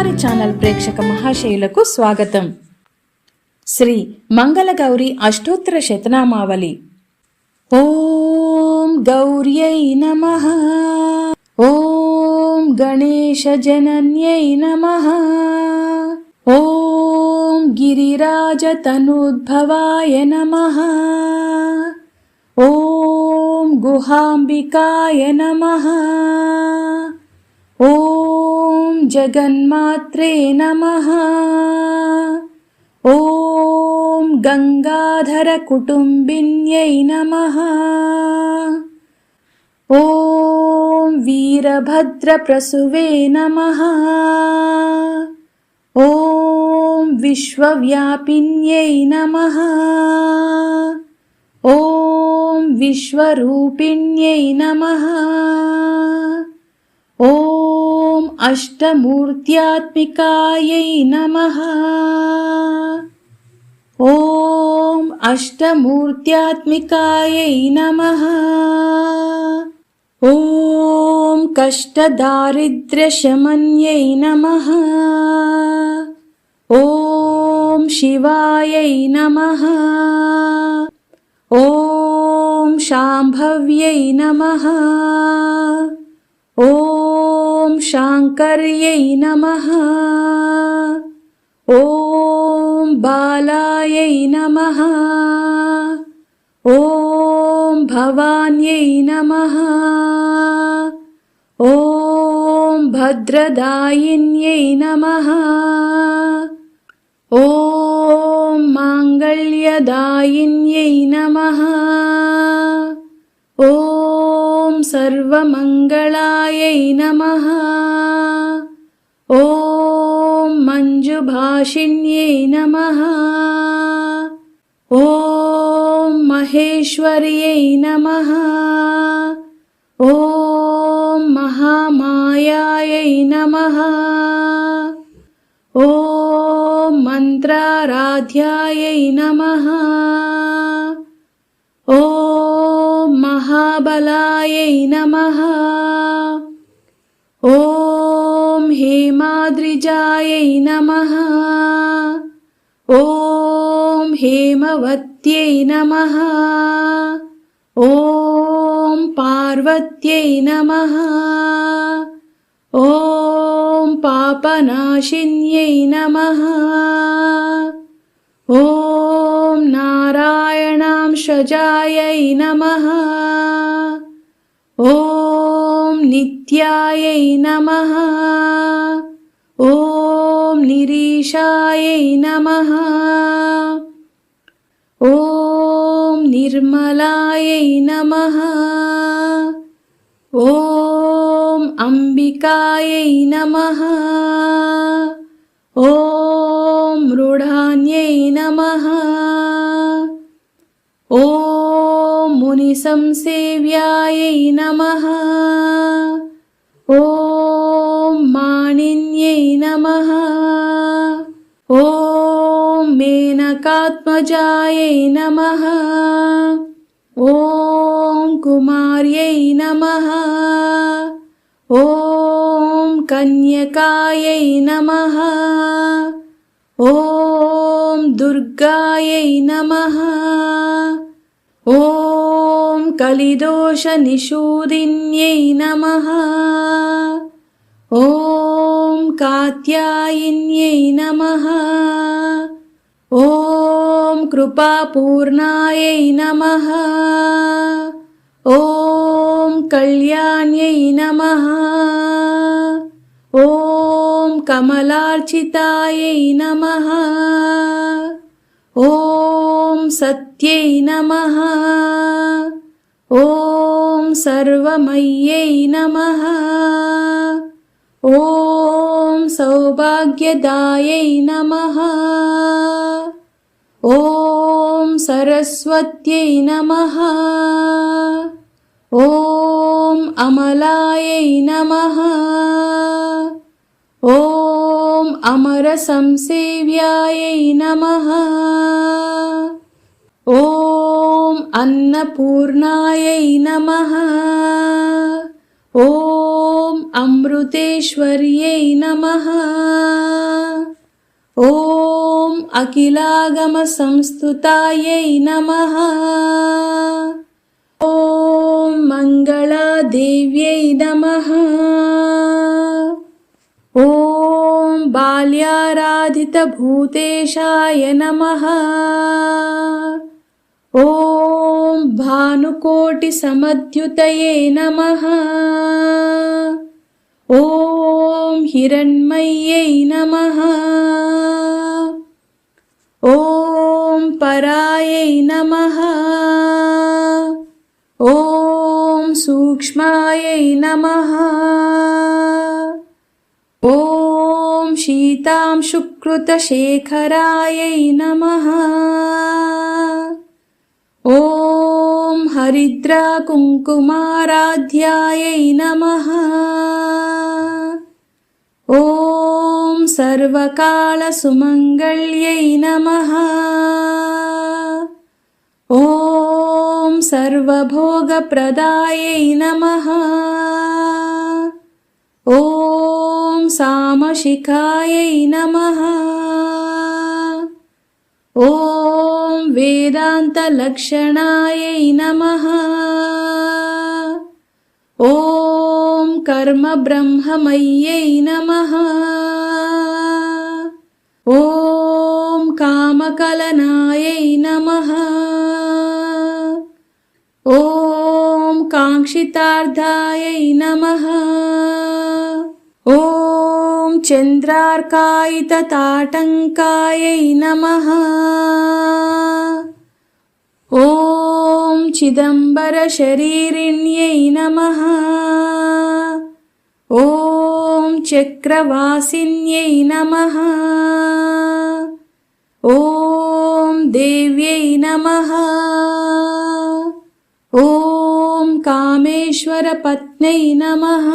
అమ్మవారి ఛానల్ ప్రేక్షక మహాశయులకు స్వాగతం శ్రీ మంగళగౌరి అష్టోత్తర శతనామావళి ఓం గౌర్యై నమ ఓం గణేశజనన్యై నమ ఓం గిరిరాజతనూద్భవాయ నమ ఓం గుహాంబికాయ నమ ॐ जगन्मात्रे नमः। ॐ गङ्गाधरकुटुम्बिन्यै नमः। ॐ वीरभद्रप्रसुवे नमः। ॐ विश्वव्यापिन्यै नमः। ॐ विश्वरूपिण्यै नमः। ॐ अष्टमूर्त्यात्मिकायै नमः। ॐ अष्टमूर्त्यात्मिकायै नमः। ॐ कष्टदारिद्र्यशमन्यै नमः। ॐ शिवायै नमः। ॐ शाम्भव्यै नमः। ॐ शाङ्कर्यै नमः। ॐ बालायै नमः। ॐ भवान्यै नमः। ॐ भद्रदायिन्यै नमः। ॐ माङ्गल्यदायिन्यै नमः। ॐ सर्वमङ्गलायै नमः। ॐ मञ्जुभाषिन्यै नमः। ॐ महेश्वर्यै नमः। ॐ महामायायै नमः। ॐ मन्त्राराध्यायै नमः महाबलायै नमः। ॐ हेमाद्रिजायै नमः। ॐ हेमवत्यै नमः। ॐ पार्वत्यै नमः। ॐ पापनाशिन्यै नमः। ॐ नारायणांशजायै नमः। ॐ नित्यायै नमः। ॐ निरीशायै नमः। ॐ निर्मलायै नमः। ॐ अम्बिकायै नमः। ॐ मृढान्यै ॐ मुनिसंसेव्यायै नमः। ॐ माणिन्यै नमः। ॐ मेनकात्मजायै नमः। ॐ कुमार्यै नमः। ॐ कन्यकायै नमः। ॐ दुर्गायै नमः। ॐ कलिदोषनिषूदिन्यै नमः। ॐ कात्यायिन्यै नमः। ॐ कृपापूर्णायै नमः। ॐ कल्याण्यै नमः। ॐ कमलार्चितायै नमः। ॐ सत्यै नमः ॐ सर्वमय्यै नमः। ॐ सौभाग्यदायै नमः। ॐ सरस्वत्यै नमः। ॐ अमलायै नमः। ॐ अमरसंसेव्यायै नमः। ॐ अन्नपूर्णायै नमः। ॐ अमृतेश्वर्यै नमः। ॐ अखिलागमसंस्तुतायै नमः। ॐ मङ्गलादेव्यै नमः। ॐ बाल्याराधितभूतेशाय नमः ॐ भानुकोटिसमद्युतये नमः। ॐ हिरण्मय्यै नमः। ॐ परायै नमः। ॐ सूक्ष्मायै नमः। ॐ शीतां शुकृतशेखरायै नमः ॐ हरिद्राकुङ्कुमाराध्यायै नमः। ॐ सर्वकालसुमङ्गल्यै नमः। ॐ सर्वभोगप्रदायै नमः। ॐ सामशिखायै नमः। ॐ वेदान्तलक्षणायै नमः। ॐ कर्मब्रह्ममय्यै नमः। ॐ कामकलनायै नमः। ॐ काङ्क्षितार्थायै नमः। ॐ चन्द्रार्कायितताटङ्कायै नमः। ॐ चिदम्बरशरीरिण्यै नमः। ॐ चक्रवासिन्यै नमः। ॐ देव्यै नमः। ॐ कामेश्वरपत्न्यै नमः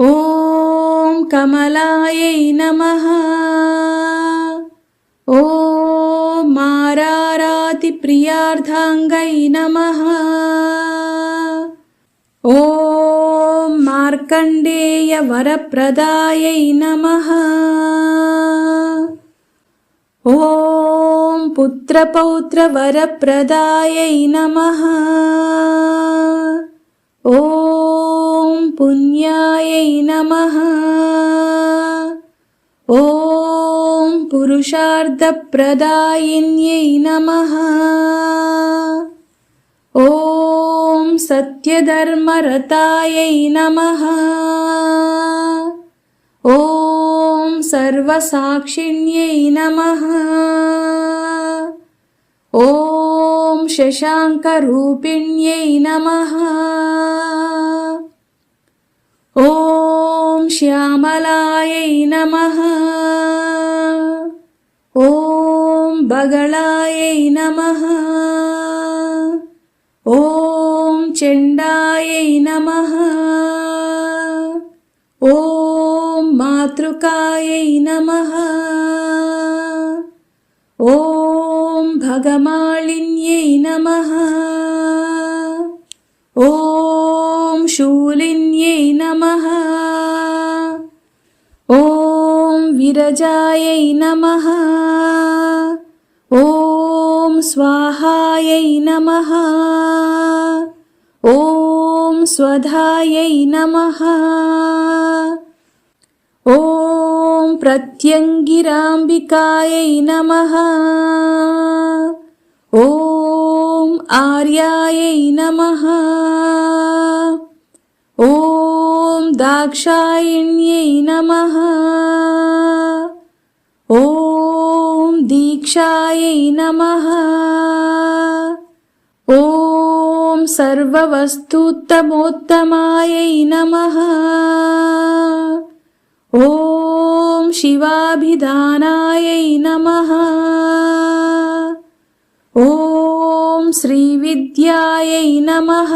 ॐ कमलायै नमः। ॐ मारारातिप्रियार्धाङ्गै नमः। ॐ मार्कण्डेयवरप्रदायै नमः। ॐ पुत्रपौत्रवरप्रदायै नमः। ॐ पुण्यायै नमः ॐ पुरुषार्थप्रदायिन्यै नमः ॐ सत्यधर्मरतायै नमः ॐ सर्वसाक्षिण्यै नमः ॐ शशाङ्करूपिण्यै नमः ॐ श्यामलायै नमः। ॐ बगलायै नमः। ॐ चण्डायै नमः। ॐ मातृकायै नमः। ॐ भगमालिन्यै नमः नमः। ॐ विरजायै नमः। ॐ स्वाहायै नमः। ॐ स्वधायै नमः। ॐ प्रत्यङ्गिराम्बिकायै नमः। ॐ आर्यायै नमः। ॐ दाक्षायिण्यै नमः। ॐ दीक्षायै नमः। ॐ सर्ववस्तुत्तमोत्तमायै नमः। ॐ शिवाभिधानायै नमः। ॐ श्रीविद्यायै नमः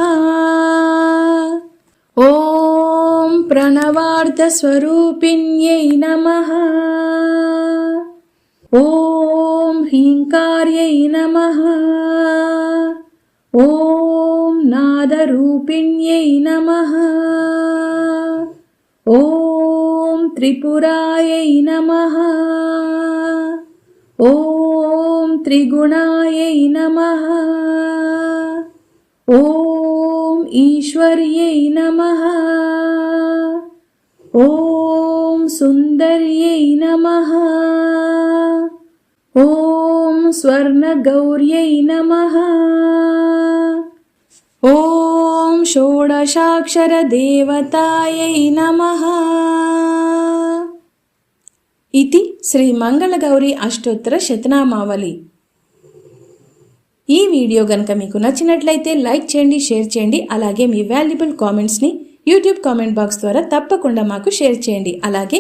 ॐ प्रणवार्धस्वरूपिण्यै नमः। ॐ ह्रीङ्कार्यै नमः। ॐ नादरूपिण्यै नमः। ॐ त्रिपुरायै नमः। ॐ त्रिगुणायै नमः। ॐ ಈಶ್ವರ್ಯೈ ನಮಃ ಓಂ ಸುಂದರ್ಯೈ ನಮಃ ಓಂ ಸ್ವರ್ಣಗೌರ್ಯೈ ನಮಃ ಓಂ ಷೋಡಶಾಕ್ಷರ ದೇವತಾಯೈ ನಮಃ ಇತಿ ಶ್ರೀ ಮಂಗಳಗೌರಿ ಅಷ್ಟೋತ್ತರ ಶತನಾಮಾವಲಿ ఈ వీడియో గనుక మీకు నచ్చినట్లయితే లైక్ చేయండి షేర్ చేయండి అలాగే మీ వాల్యుబుల్ కామెంట్స్ని యూట్యూబ్ కామెంట్ బాక్స్ ద్వారా తప్పకుండా మాకు షేర్ చేయండి. అలాగే